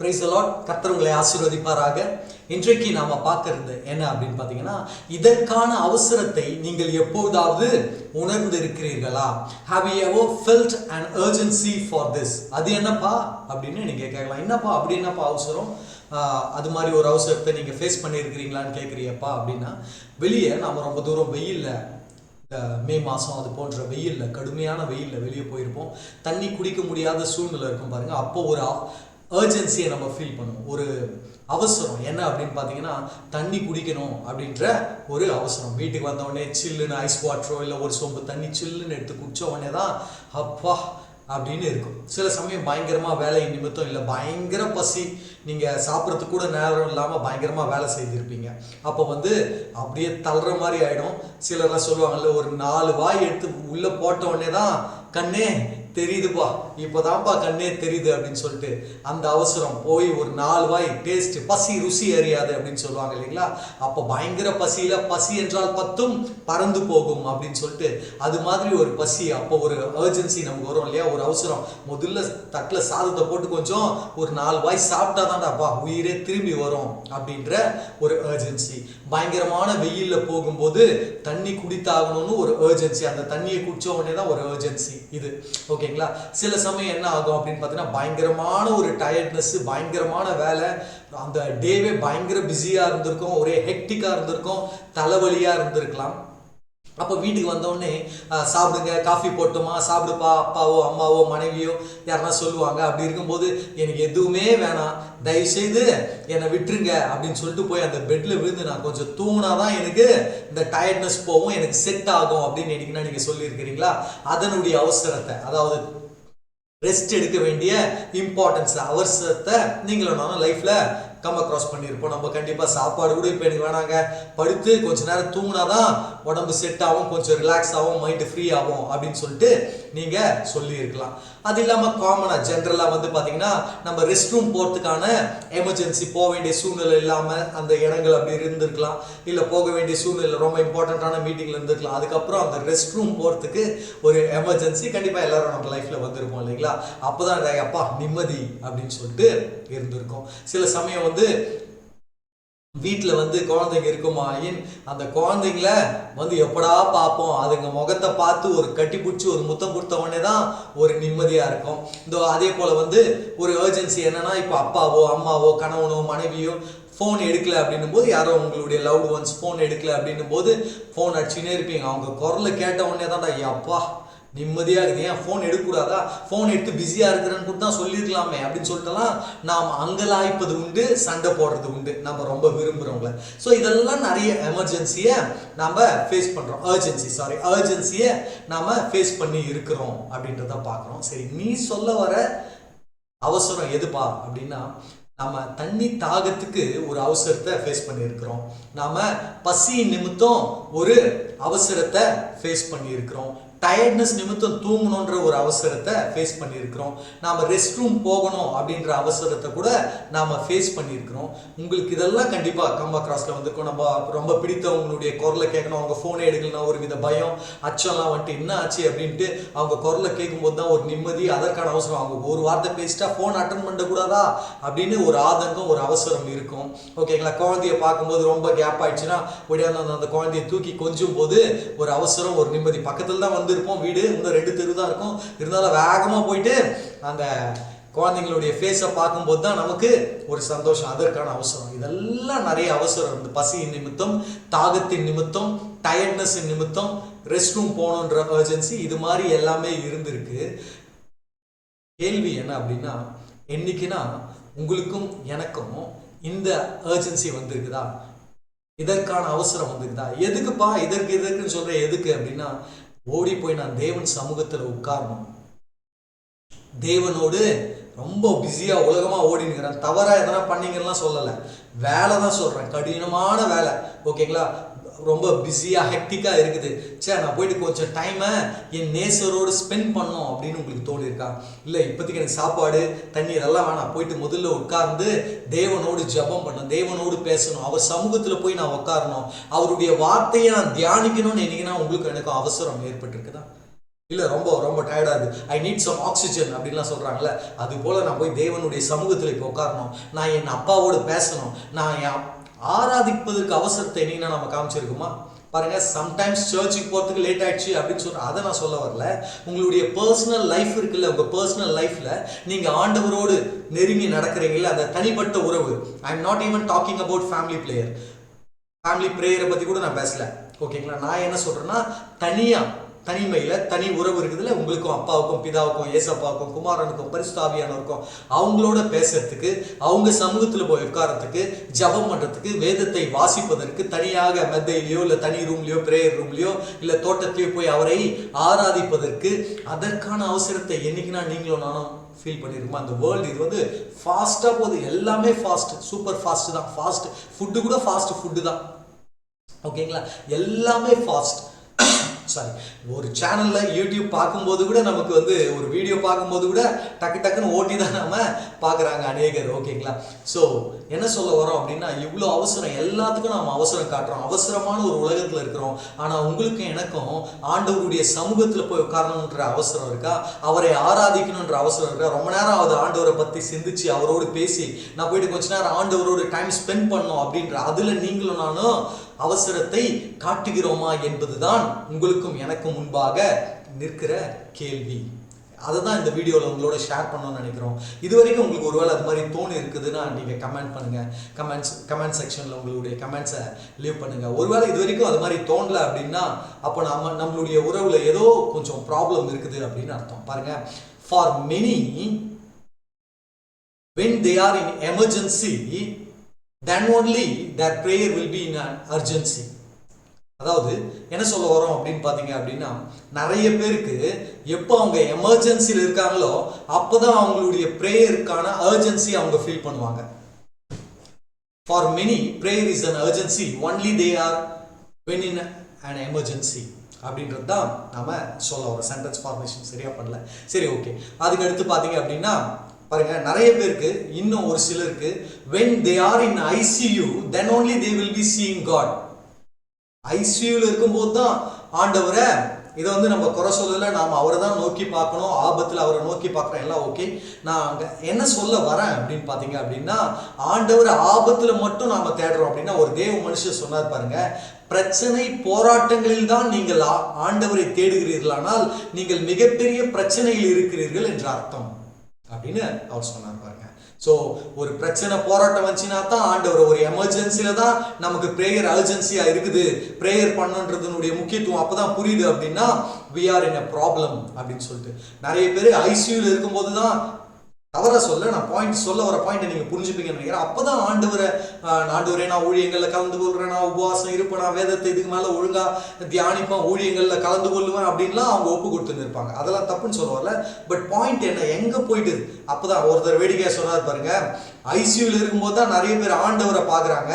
Price allot கர்த்தர் உங்களை ஆசீர்வதிப்பாராக. இன்றைக்கு நாம் பார்க்கறது என்ன அப்படின்னு பார்த்தீங்கன்னா இதற்கான அவசரத்தை நீங்கள் எப்போதாவது உணர்ந்து இருக்கிறீர்களா have you felt felt and urgency for this அது என்னப்பா அப்படின்னு நீங்கள் கேட்கலாம். என்னப்பா அப்படி என்னப்பா அவசரம்? அது மாதிரி ஒரு அவசரத்தை நீங்கள் ஃபேஸ் பண்ணியிருக்கிறீங்களான்னு கேட்குறியப்பா அப்படின்னா வெளியே நாம் ரொம்ப தூரம் வெயிலில் மே மாதம் அது போன்ற வெயிலில் கடுமையான வெயிலில் வெளியே போயிருப்போம். தண்ணி குடிக்க முடியாத சூழ்நிலை இருக்கும் பாருங்கள் அப்போ ஒரு அர்ஜென்சியை நம்ம ஃபீல் பண்ணுவோம். ஒரு அவசரம். என்ன அப்படின்னு பார்த்தீங்கன்னா தண்ணி குடிக்கணும் அப்படின்ற ஒரு அவசரம். வீட்டுக்கு வந்த உடனே சில்லுன்னு ஐஸ் வாட்டரோ இல்லை ஒரு சொம்பு தண்ணி சில்லுன்னு எடுத்து குடித்த உடனே தான் அப்பா அப்படின்னு இருக்கும். சில சமயம் பயங்கரமாக வேலை நிமித்தம் இல்லை பயங்கர பசி. நீங்கள் சாப்பிட்றதுக்கு கூட நேரம் இல்லாமல் பயங்கரமாக வேலை செய்திருப்பீங்க. அப்போ வந்து அப்படியே தள்ளுற மாதிரி ஆகிடும் சிலர்லாம் சொல்லுவாங்கல்ல ஒரு நாலு வாய் எடுத்து உள்ளே போட்ட உடனே தான் கண்ணே தெரியுதுப்பா இப்போதான்ப்பா கண்ணே தெரியுது அப்படின்னு சொல்லிட்டு அந்த அவசரம் போய் ஒரு நாலு வாய் டேஸ்ட் பசி ருசி அறியாது அப்படின்னு சொல்லுவாங்க இல்லைங்களா? அப்போ பயங்கர பசியில் பசி என்றால் பத்தும் பறந்து போகும் அப்படின்னு சொல்லிட்டு அது மாதிரி ஒரு பசி அப்போ ஒரு அர்ஜென்சி நமக்கு வரும் இல்லையா? ஒரு அவசரம். முதல்ல தட்டில் சாதத்தை போட்டு கொஞ்சம் ஒரு நாலு வாய் சாப்பிட்டா தான்டாப்பா உயிரே திரும்பி வரும் அப்படின்ற ஒரு அர்ஜென்சி பயங்கரமான வெயிலில் போகும்போது தண்ணி குடித்தாகணும்னு ஒரு அர்ஜென்சி அந்த தண்ணியை குடிச்ச உடனே தான் ஒரு அர்ஜென்சி இது. ஓகே ஓகேங்களா? சில சமயம் என்ன ஆகும் அப்படின்னு பார்த்தீங்கன்னா பயங்கரமான ஒரு டயர்ட்னஸ் பயங்கரமான வேலை. அந்த டேவே பயங்கர பிஸியாக இருந்திருக்கும் ஒரே ஹெக்டிக்காக இருந்திருக்கும் தலைவலியாக இருந்திருக்கலாம். அப்போ வீட்டுக்கு வந்தோடனே சாப்பிடுங்க காஃபி போட்டோமா சாப்பிடுப்பா அப்பாவோ அம்மாவோ மனைவியோ யாருன்னா சொல்லுவாங்க. அப்படி இருக்கும்போது எனக்கு எதுவுமே வேணாம். தயவுசெய்து என்னை விட்டுருங்க அப்படின்னு சொல்லிட்டு போய் அந்த பெட்டில் விழுந்து நான் கொஞ்சம் தூங்கினா தான் எனக்கு இந்த டயர்ட்னஸ் போகும் எனக்கு செட் ஆகும் அப்படின்னு நினைக்கினா நீங்கள் சொல்லியிருக்கிறீங்களா? அதனுடைய அவசரத்தை அதாவது ரெஸ்ட் எடுக்க வேண்டிய இம்பார்ட்டன்ஸ் அவசரத்தை நீங்களும் நானும் லைஃப்பில் கம் க்ராஸ் பண்ணியிருப்போம் நம்ம கண்டிப்பாக சாப்பாடு கூட இப்போ எனக்கு வேணாங்க. படுத்து கொஞ்ச நேரம் தூங்கினாதான் உடம்பு செட் ஆகும் கொஞ்சம் ரிலாக்ஸ் ஆகும் மைண்டு ஃப்ரீ ஆகும் அப்படின்னு சொல்லிட்டு நீங்கள் சொல்லியிருக்கலாம். அது இல்லாமல் காமனாக ஜென்ரலாக வந்து பார்த்தீங்கன்னா நம்ம ரெஸ்ட் ரூம் போகிறதுக்கான எமர்ஜென்சி போக வேண்டிய சூழ்நிலை இல்லாமல் அந்த இடங்கள் அப்படி இருந்திருக்கலாம். இல்லை போக வேண்டிய சூழ்நிலை ரொம்ப இம்பார்ட்டண்ட்டான மீட்டிங்கில் இருந்திருக்கலாம். அதுக்கப்புறம் அந்த ரெஸ்ட் ரூம் போகிறதுக்கு ஒரு எமர்ஜென்சி கண்டிப்பாக எல்லாரும் நம்ம லைஃப்பில் வந்திருப்போம் இல்லைங்களா? அப்போ தான் அப்பா நிம்மதி அப்படின்னு சொல்லிட்டு இருந்திருக்கும். சில சமயம் வந்து வீட்டில் வந்து குழந்தைங்க இருக்குமாயின் அந்த குழந்தைங்கள வந்து எப்படா பார்ப்போம்? அதுங்க முகத்தை பார்த்து ஒரு கட்டி பிடிச்சி ஒரு முத்தம் கொடுத்த உடனே தான் ஒரு நிம்மதியாக இருக்கும். இந்த அதே போல் வந்து ஒரு ஏர்ஜென்சி என்னன்னா இப்போ அப்பாவோ அம்மாவோ கணவனோ மனைவியோ ஃபோன் எடுக்கல அப்படின்னும் போது யாரோ உங்களுடைய லவ்டு ஒன்ஸ் ஃபோன் எடுக்கல அப்படின்னும் போது ஃபோன் அடிச்சுன்னே இருப்பீங்க. அவங்க குரலை கேட்ட உடனே தான்டா அப்பா நிம்மதியாக இருக்குது ஏன் ஃபோன் எடுக்கக்கூடாதா? ஃபோன் எடுத்து பிஸியாக இருக்கிறேன்னு கூட தான் சொல்லியிருக்கலாமே. அப்படின்னு சொல்லிட்டுலாம் நாம் அங்கலாய்ப்பது உண்டு சண்டை போடுறது உண்டு. நம்ம ரொம்ப விரும்புகிறவங்கள ஸோ இதெல்லாம் நிறைய எமர்ஜென்சியை நாம் ஃபேஸ் பண்ணுறோம் அர்ஜென்சி சாரி அர்ஜென்சியை நாம் ஃபேஸ் பண்ணி இருக்கிறோம் அப்படின்றத பார்க்குறோம். சரி நீ சொல்ல வர அவசரம் எதுப்பா? அப்படின்னா நம்ம தண்ணி தாகத்துக்கு ஒரு அவசரத்தை ஃபேஸ் பண்ணியிருக்கிறோம். நாம் பசி நிமித்தம் ஒரு அவசரத்தை ஃபேஸ் பண்ணியிருக்கிறோம். டயர்ட்னஸ் நிமித்தம் தூங்கணுன்ற ஒரு அவசரத்தை ஃபேஸ் பண்ணியிருக்கிறோம். நாம் ரெஸ்ட் ரூம் போகணும் அப்படின்ற அவசரத்தை கூட நாம் ஃபேஸ் பண்ணியிருக்கிறோம். உங்களுக்கு இதெல்லாம் கண்டிப்பாக கம்பா கிராஸில் வந்திருக்கும் நம்ம ரொம்ப பிடித்தவங்களுடைய குரலை கேட்கணும். அவங்க ஃபோனே எடுக்கலனா ஒரு வித பயம் அச்சம்லாம் வந்துட்டு என்ன ஆச்சு அப்படின்ட்டு அவங்க குரலை கேட்கும்போது தான் ஒரு நிம்மதி அதற்கான அவசரம். அவங்க ஒரு வார்த்தை பேசிட்டா ஃபோன் அட்டன் பண்ணக்கூடாதா அப்படின்னு ஒரு ஆதங்கம் ஒரு அவசரம் இருக்கும். ஓகேங்களா குழந்தைய பார்க்கும்போது ரொம்ப கேப் ஆயிடுச்சுன்னா ஒடியாந்து அந்த குழந்தைய தூக்கி கொஞ்சும் போது ஒரு அவசரம் ஒரு நிம்மதி. பக்கத்தில் தான் வந்து வந்திருப்போம் வீடு இன்னும் ரெண்டு தெரு தான் இருக்கும். இருந்தாலும் வேகமாக போயிட்டு அந்த குழந்தைங்களுடைய ஃபேஸை பார்க்கும்போது தான் நமக்கு ஒரு சந்தோஷம். அதற்கான அவசரம். இதெல்லாம் நிறைய அவசரம். இந்த பசியின் நிமித்தம் தாகத்தின் நிமித்தம் டயர்ட்னஸின் நிமித்தம் ரெஸ்ட் ரூம் போகணுன்ற அர்ஜென்சி இது மாதிரி எல்லாமே இருந்திருக்கு. கேள்வி என்ன அப்படின்னா என்னைக்குன்னா உங்களுக்கும் எனக்கும் இந்த அர்ஜென்சி வந்திருக்குதா? இதற்கான அவசரம் வந்திருக்குதா? எதுக்குப்பா இதற்கு இதற்குன்னு சொல்கிற எதுக்கு அப்படின்னா ஓடி போய் நான் தேவன் சமூகத்தில் உட்காரணும். தேவனோடு ரொம்ப பிஸியாக உலகமாக ஓடினுக்கிறேன். தவறாக எதனா பண்ணிங்கன்னா சொல்லலை. வேலை தான் சொல்கிறேன் கடினமான வேலை. ஓகேங்களா? ரொம்ப பிஸியாக ஹெக்டிக்காக இருக்குது. சே நான் போயிட்டு கொஞ்சம் டைமை என் நேசரோடு ஸ்பெண்ட் பண்ணோம் அப்படின்னு உங்களுக்கு தோணியிருக்கா இல்லை இப்போதைக்கு எனக்கு சாப்பாடு தண்ணி இதெல்லாம் வேணாம். போயிட்டு முதல்ல உட்கார்ந்து தேவனோடு ஜெபம் பண்ணணும் தேவனோடு பேசணும் அவர் சமூகத்தில் போய் நான் உட்காரணும் அவருடைய வார்த்தையை நான் தியானிக்கணும்னு நினைக்கினா உங்களுக்கு எனக்கு அவசரம் ஏற்பட்டிருக்குதா? இல்லை ரொம்ப ரொம்ப டயர்டாக இருக்குது ஐ நீட் சம் ஆக்சிஜன் அப்படின்லாம் சொல்கிறாங்கல்ல அது போல் நான் போய் தேவனுடைய சமூகத்தில் இப்போ உட்காரணும் நான் என் அப்பாவோடு பேசணும். நான் என் ஆராதிப்பதற்கு அவசரத்தை என்னன்னா நம்ம காமிச்சிருக்குமா? பாருங்க சம்டைம்ஸ் சர்ச்சுக்கு போகிறதுக்கு லேட் ஆயிடுச்சு அப்படின்னு சொல்ற அதை நான் சொல்ல வரல. உங்களுடைய பர்சனல் லைஃப் இருக்குல்ல உங்கள் பர்சனல் லைஃப்பில் நீங்கள் ஆண்டவரோடு நெருங்கி நடக்கிறீங்கல்ல அந்த தனிப்பட்ட உறவு. I am not even talking about family player family ப்ரேயரை பற்றி கூட நான் பேசல. ஓகேங்களா நான் என்ன சொல்கிறேன்னா தனியாக தனிமையில் தனி உறவு இருக்குதுல உங்களுக்கும் அப்பாவுக்கும் பிதாவுக்கும் ஏசப்பாவுக்கும் குமாரனுக்கும் பரிசுத்தாவியானவருக்கும் அவங்களோட பேசுறதுக்கு அவங்க சமூகத்தில் போய் உட்காரத்துக்கு ஜபம் பண்ணுறதுக்கு வேதத்தை வாசிப்பதற்கு தனியாக மெத்தையிலையோ இல்லை தனி ரூம்லையோ ப்ரேயர் ரூம்லையோ இல்லை தோட்டத்திலையோ போய் அவரை ஆராதிப்பதற்கு அதற்கான அவசரத்தை என்னைக்குனா நீங்களும் நானும் ஃபீல் பண்ணியிருக்கோம் அந்த வேர்ல்டு இது வந்து ஃபாஸ்ட்டாக போகுது. எல்லாமே ஃபாஸ்ட் சூப்பர் ஃபாஸ்ட் தான். ஃபாஸ்ட் ஃபுட்டு கூட ஃபாஸ்ட் ஃபுட்டு தான். ஓகேங்களா எல்லாமே ஃபாஸ்ட் சாரி ஒரு சேனலில் யூடியூப் பார்க்கும்போது கூட நமக்கு வந்து ஒரு வீடியோ பார்க்கும்போது கூட டக்கு டக்குன்னு ஓட்டி தான் நம்ம பார்க்குறாங்க அநேகர். ஓகேங்களா ஸோ என்ன சொல்ல வரோம் அப்படின்னா இவ்வளோ அவசரம். எல்லாத்துக்கும் நாம் அவசரம் காட்டுறோம். அவசரமான ஒரு உலகத்தில் இருக்கிறோம். ஆனால் உங்களுக்கும் எனக்கும் ஆண்டவருடைய சமூகத்தில் போய் உட்காரணுன்ற அவசரம் இருக்கா? அவரை ஆராதிக்கணுன்ற அவசரம் இருக்கா? ரொம்ப நேரம் ஆகுது ஆண்டவரை பற்றி சிந்திச்சு அவரோடு பேசி நான் போயிட்டு கொஞ்ச நேரம் ஆண்டவரோடு டைம் ஸ்பெண்ட் பண்ணோம் அப்படின்ற அதில் நீங்களும் நானும் அவசரத்தை காட்டுகிறோமா என்பதுதான் உங்களுக்கும் எனக்கும் முன்பாக நிற்கிற கேள்வி. அதை தான் இந்த வீடியோவில் உங்களோட ஷேர் பண்ணணும்னு நினைக்கிறோம். இது வரைக்கும் உங்களுக்கு ஒருவேளை அது மாதிரி தோணு இருக்குதுன்னா நீங்கள் கமெண்ட் பண்ணுங்கள் கமெண்ட்ஸ் கமெண்ட் செக்ஷனில் உங்களுடைய கமெண்ட்ஸை லீவ் பண்ணுங்கள் ஒருவேளை இது வரைக்கும் அது மாதிரி தோணல அப்படின்னா அப்போ நம்ம நம்மளுடைய உறவில் ஏதோ கொஞ்சம் ப்ராப்ளம் இருக்குது அப்படின்னு அர்த்தம். பாருங்கள் for many when they are in emergency then only that prayer will be in an urgency அதாவது என்ன சொல்ல வரோம் அப்படின்னு பார்த்தீங்க அப்படின்னா நிறைய பேருக்கு எப்போ அவங்க எமர்ஜென்சியில் இருக்காங்களோ அப்போதான் அவங்களுடைய ப்ரேயருக்கான அர்ஜென்சி அவங்க ஃபீல் பண்ணுவாங்க. For many prayer is an urgency only they are when in and emergency அப்படின்றது தான் நம்ம சொல்ல வரோம் சென்டென்ஸ் ஃபார்மேஷன் சரியாக பண்ணல. சரி ஓகே அதுக்கு அடுத்து பார்த்தீங்க அப்படின்னா பாருங்க நிறைய பேருக்கு இன்னும் ஒரு சிலருக்கு when they are in ICU then only they will be seeing God ஐசியூவில் இருக்கும்போது தான் ஆண்டவரை இதை வந்து நம்ம குறை சொல்லலை நாம் அவரை தான் நோக்கி பார்க்கணும் ஆபத்தில் அவரை நோக்கி பார்க்குறோம் எல்லாம் ஓகே நான் அங்கே என்ன சொல்ல வரேன் அப்படின்னு பார்த்தீங்க அப்படின்னா ஆண்டவரை ஆபத்தில் மட்டும் நாம் தேடுறோம் அப்படின்னா ஒரு தேவ மனுஷன் சொன்னார் பாருங்க பிரச்சனை போராட்டங்களில் தான் நீங்கள் ஆ- ஆண்டவரை தேடுகிறீர்களானால் நீங்கள் மிகப்பெரிய பிரச்சனையில் இருக்கிறீர்கள் என்ற அர்த்தம். அப்படின்னு அவர் சொன்னார் பாருங்க. ஸோ ஒரு பிரச்சனை போராட்டம் வந்துச்சுன்னா தான் ஆண்டவர் ஒரு எமர்ஜென்சியில தான் நமக்கு ப்ரேயர் அர்ஜென்சியா இருக்குது. ப்ரேயர் பண்ணுன்றதுனுடைய முக்கியத்துவம் அப்பதான் புரியுது அப்படின்னா we are in a problem அப்படின்னு சொல்லிட்டு. நிறைய பேர் ஐசியூல இருக்கும்போது தான் தவற சொல்ல நான் பாயிண்ட் சொல்ல வர பாயிண்ட் நீங்க புரிஞ்சுப்பீங்கன்னு நினைக்கிறேன். அப்பதான் ஆண்டவரை ஆஹ், ஆண்டவரே நான் ஊழியங்கள்ல கலந்து கொள்றேன் நான் உபவாசம் இருப்பேன் நான் வேதத்தை இதுக்கு மேல ஒழுங்கா தியானிப்பேன் ஊழியங்கள்ல கலந்து கொள்ளுவேன் அப்படின்லாம் அவங்க ஒப்பு கொடுத்துன்னு இருப்பாங்க. அதெல்லாம் தப்புன்னு சொல்ல வரல. பட் பாயிண்ட் என்ன எங்க போயிட்டு அப்பதான் ஒருத்தர் வேடிக்கையா சொன்னார் பாருங்க. ஐசியூல இருக்கும்போது தான் நிறைய பேர் ஆண்டவரை பாக்குறாங்க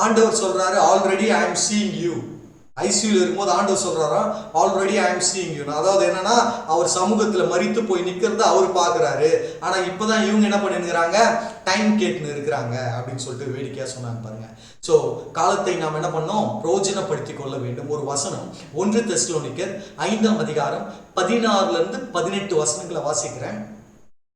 ஆண்டவர் சொல்றாரு already I am seeing you ஐசியூல இருக்கும்போது ஆண்டவர் சொல்றாராம் already I am seeing you அதாவது என்னன்னா அவர் சமூகத்துல மறித்து போய் நிக்கிறத அவர் பாக்குறாரு. ஆனா இப்பதான் இவங்க என்ன பண்ணிருக்கிறாங்க டைம் கேட்டுன்னு இருக்கிறாங்க அப்படின்னு சொல்லிட்டு வேடிக்கையா சொன்னாங்க பாருங்க. ஸோ காலத்தை நாம் என்ன பண்ணோம்? பிரோஜனப்படுத்தி கொள்ள வேண்டும். ஒரு வசனம் ஒன்று தெஸ்லோனிக்கர் ஐந்தாம் அதிகாரம் பதினாறுல இருந்து பதினெட்டு வசனங்களை வாசிக்கிறேன்.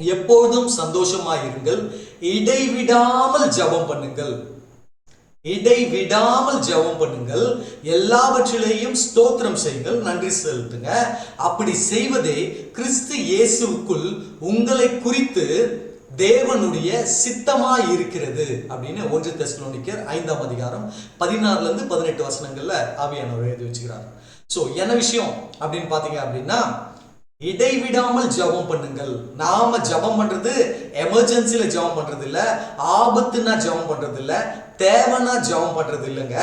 எப்பொழுதும் சந்தோஷமாயிருங்கள் இடைவிடாமல் ஜெபம் பண்ணுங்கள். இடைவிடாமல் ஜெபம் பண்ணுங்கள் எல்லாவற்றிலேயும் ஸ்தோத்திரம் செய்யுங்கள் நன்றி செலுத்துங்க. அப்படி செய்வதே கிறிஸ்து இயேசுவுக்குள் உங்களை குறித்து தேவனுடைய சித்தமா இருக்கிறது அப்படின்னு ஒன்று தெஸ்லோனிக்கர் ஐந்தாம் அதிகாரம் பதினாறுல இருந்து பதினெட்டு வசனங்கள்ல ஆவியானவர் எழுதி வச்சுக்கிறார். ஸோ என்ன விஷயம் அப்படின்னு பார்த்தீங்க அப்படின்னா இடைவிடாமல் ஜெபம் பண்ணுங்கள். நாம ஜெபம் பண்றது எமர்ஜென்சில ஜெபம் பண்றது இல்ல ஆபத்துனா ஜெபம் பண்றது இல்ல தேவைன்னா ஜெபம் பண்றது இல்லைங்க.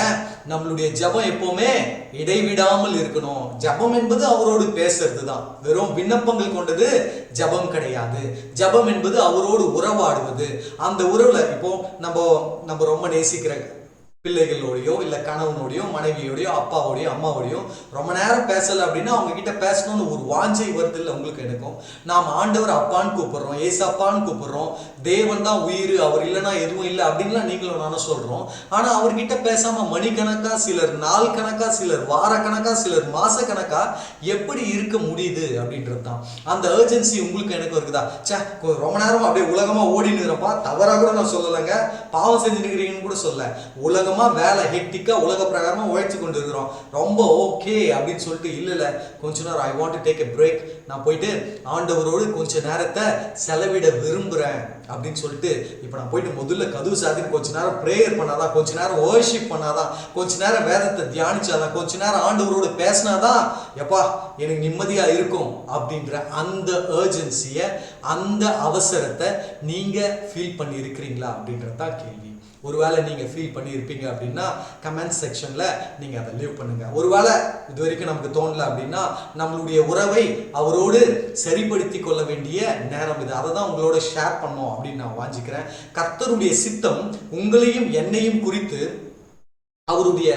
நம்மளுடைய ஜெபம் எப்பவுமே இடைவிடாமல் இருக்கணும். ஜெபம் என்பது அவரோடு பேசுறது தான் வெறும் விண்ணப்பங்கள் கொண்டது ஜெபம் கிடையாது. ஜெபம் என்பது அவரோடு உறவாடுவது. அந்த உறவுல இப்போ நம்ம நம்ம ரொம்ப நேசிக்கிற பிள்ளைகளோடையோ இல்லை கணவனோடையோ மனைவியோடையோ அப்பாவோடையோ அம்மாவோடையோ ரொம்ப நேரம் பேசலை அப்படின்னா அவங்க கிட்ட பேசணும்னு ஒரு வாஞ்சை வருது இல்லை உங்களுக்கு எனக்கும். நாம் ஆண்டவர் அப்பான்னு கூப்பிடுறோம் ஏசப்பான்னு கூப்பிடுறோம் தேவன் தான் உயிர் அவர் இல்லைன்னா எதுவும் இல்லை அப்படின்லாம் நீங்களும் நானும் சொல்கிறோம் ஆனால் அவர்கிட்ட பேசாமல் மணிக்கணக்கா சிலர் நாள் கணக்கா சிலர் வார கணக்காக சிலர் மாத கணக்கா எப்படி இருக்க முடியுது அப்படின்றது தான். அந்த ஏர்ஜென்சி உங்களுக்கு எனக்கு இருக்குதா? ச்சே ரொம்ப நேரம் அப்படியே உலகமாக ஓடின்னு இருக்கிறப்பா தவறாக கூட நான் சொல்லலைங்க. பாவம் செஞ்சுருக்கிறீங்கன்னு கூட சொல்ல. உலகம் வேலை ஹெக்டிக்கா உலக பிரகாரமா உழைச்சு கொண்டு இருக்கிறோம் ரொம்ப ஓகே அப்படின்னு சொல்லிட்டு இல்ல இல்ல கொஞ்ச நேரம் I want to take a break நான் போயிட்டு ஆண்டவரோடு கொஞ்ச நேரத்தை செலவிட விரும்புறேன். அப்படின்னு சொல்லிட்டு இப்போ நான் போயிட்டு முதல்ல கதவு சாத்தி கொஞ்ச நேரம் ப்ரேயர் பண்ணாதான் கொஞ்ச நேரம் worship பண்ணாதான் கொஞ்ச நேரம் வேதத்தை தியானிச்சாதான் கொஞ்ச நேரம் ஆண்டவரோடு பேசினாதான் எப்பா எனக்கு நிம்மதியா இருக்கும். அப்படின்ற அந்த ஏர்ஜென்சியை அந்த அவசரத்தை நீங்க ஃபீல் பண்ணி இருக்கிறீங்களா அப்படின்றது தான் கேள்வி. ஒருவேளை நீங்கள் ஃபீல் பண்ணியிருப்பீங்க அப்படின்னா கமெண்ட் செக்ஷனில் நீங்கள் அதை லீவ் பண்ணுங்க. ஒருவேளை இது வரைக்கும் நமக்கு தோணல அப்படின்னா நம்மளுடைய உறவை அவரோடு சரிப்படுத்தி கொள்ள வேண்டிய நேரம் இது. அதை தான் உங்களோட ஷேர் பண்ணோம் அப்படின்னு நான் வாஞ்சிக்கிறேன். கர்த்தருடைய சித்தம் உங்களையும் என்னையும் குறித்து அவருடைய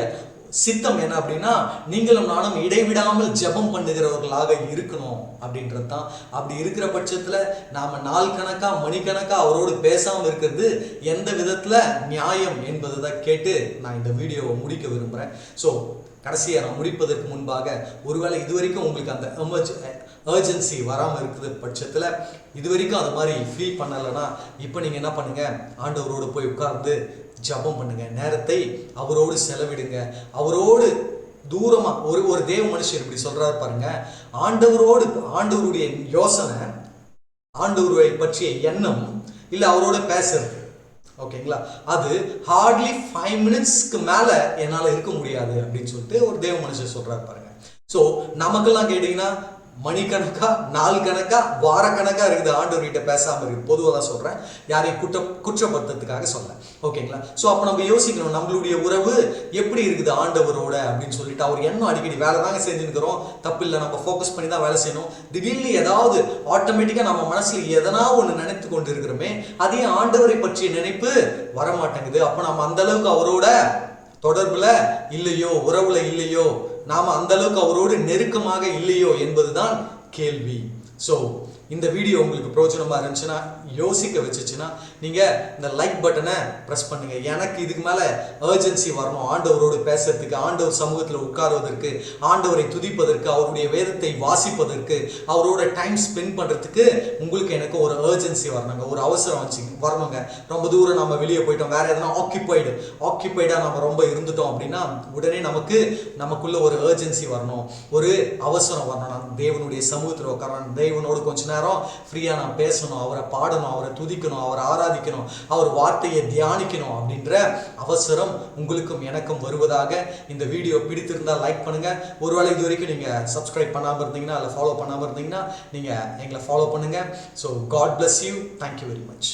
சித்தம் என்ன அப்படின்னா நீங்களும் நானும் இடைவிடாமல் ஜெபம் பண்ணுகிறவர்களாக இருக்கணும் அப்படின்றது தான். அப்படி இருக்கிற பட்சத்தில் நாம் நாள் கணக்காக மணிக்கணக்காக அவரோடு பேசாமல் இருக்கிறது எந்த விதத்தில் நியாயம் என்பதை தான் கேட்டு நான் இந்த வீடியோவை முடிக்க விரும்புறேன். ஸோ கடைசியாக நான் முடிப்பதற்கு முன்பாக ஒருவேளை இது வரைக்கும் உங்களுக்கு அந்த எமர்ஜ் ஏர்ஜென்சி வராமல் இருக்கிற பட்சத்தில் இது வரைக்கும் அது மாதிரி ஃபீல் பண்ணலைன்னா இப்போ நீங்கள் என்ன பண்ணுங்கள் ஆண்டவரோடு போய் உட்கார்ந்து ஜெபம் பண்ணுங்க. நேரத்தை அவரோடு செலவிடுங்க. அவரோடு தூரமாக ஒரு ஒரு தேவ மனுஷன் இப்படி சொல்கிறாரு பாருங்க. ஆண்டவரோடு ஆண்டவருடைய யோசனை ஆண்டவரை பற்றிய எண்ணம் இல்லை அவரோட பேசுறது. ஓகேங்களா? அது ஹார்ட்லி ஃபைவ் மினிட்ஸ்க்கு மேலே என்னால் இருக்க முடியாது அப்படின்னு சொல்லிட்டு ஒரு தேவ மனுஷன் சொல்கிறாரு பாருங்க. ஸோ நமக்கெல்லாம் கேட்டிங்கன்னா மணிக்கணக்கா நாள் கணக்கா வாரக்கணக்கா இருக்குது. ஆண்டவர்கிட்ட பேசாம இருக்கு பொதுவாக தான் சொல்றேன். யாரையும் குற்ற குற்றப்படுத்துறதுக்காக சொல்ல. ஓகேங்களா? ஸோ அப்போ நம்ம யோசிக்கணும். நம்மளுடைய உறவு எப்படி இருக்குது ஆண்டவரோட அப்படின்னு சொல்லிட்டு அவர் என்ன அடிக்கடி வேலை தாங்க செஞ்சுருக்கிறோம் தப்பு இல்லை. நம்ம ஃபோக்கஸ் பண்ணி தான் வேலை செய்யணும். திடீர்னு ஏதாவது ஆட்டோமேட்டிக்காக நம்ம மனசுல எதனா ஒன்று நினைத்து கொண்டு இருக்கிறோமே அதே ஆண்டவரை பற்றிய நினைப்பு வரமாட்டேங்குது. அப்போ நம்ம அந்த அளவுக்கு அவரோட தொடர்புல இல்லையோ உறவுல இல்லையோ நாம் அந்த அளவுக்கு அவரோடு நெருக்கமாக இல்லையோ என்பதுதான் கேள்வி. ஸோ இந்த வீடியோ உங்களுக்கு பிரோஜனமா இருந்துச்சுன்னா யோசிக்க வச்சுச்சுன்னா நீங்கள் இந்த லைக் பட்டனை ப்ரெஸ் பண்ணுங்க. எனக்கு இதுக்கு மேலே ஏர்ஜென்சி வரணும். ஆண்டவரோடு பேசுறதுக்கு ஆண்டவர் சமூகத்தில் உட்காருவதற்கு ஆண்டவரை துதிப்பதற்கு அவருடைய வேதத்தை வாசிப்பதற்கு அவரோட டைம் ஸ்பெண்ட் பண்ணுறதுக்கு உங்களுக்கு எனக்கு ஒரு ஏர்ஜென்சி வரணுங்க. ஒரு அவசரம் வச்சு வரணுங்க. ரொம்ப தூரம் நம்ம வெளியே போயிட்டோம். வேறு எதனா ஆக்கியபைடு ஆக்கியபைடா நம்ம ரொம்ப இருந்துட்டோம் அப்படின்னா உடனே நமக்கு நமக்குள்ள ஒரு ஏர்ஜென்சி வரணும். ஒரு அவசரம் வரணும். தேவனுடைய சமூகத்தில் உட்காரணும் தேவனோடு கொஞ்ச நேரம் ஃப்ரீயா நான் பேசணும் அவரை பாடணும் அவரை துதிக்கணும் அவரை ஆராதிக்கணும் அவர் வார்த்தையை தியானிக்கணும் அப்படின்ற அவசரம் உங்களுக்கும் எனக்கும் வருவதாக இந்த வீடியோ பிடித்திருந்தால் லைக் பண்ணுங்கள் ஒருவேளை இது வரைக்கும் நீங்கள் சப்ஸ்கிரைப் பண்ணாமல் இருந்தீங்கன்னா அதில் ஃபாலோ பண்ணாமல் இருந்தீங்கன்னா நீங்கள் எங்களை ஃபாலோ பண்ணுங்கள் so God bless you thank you very much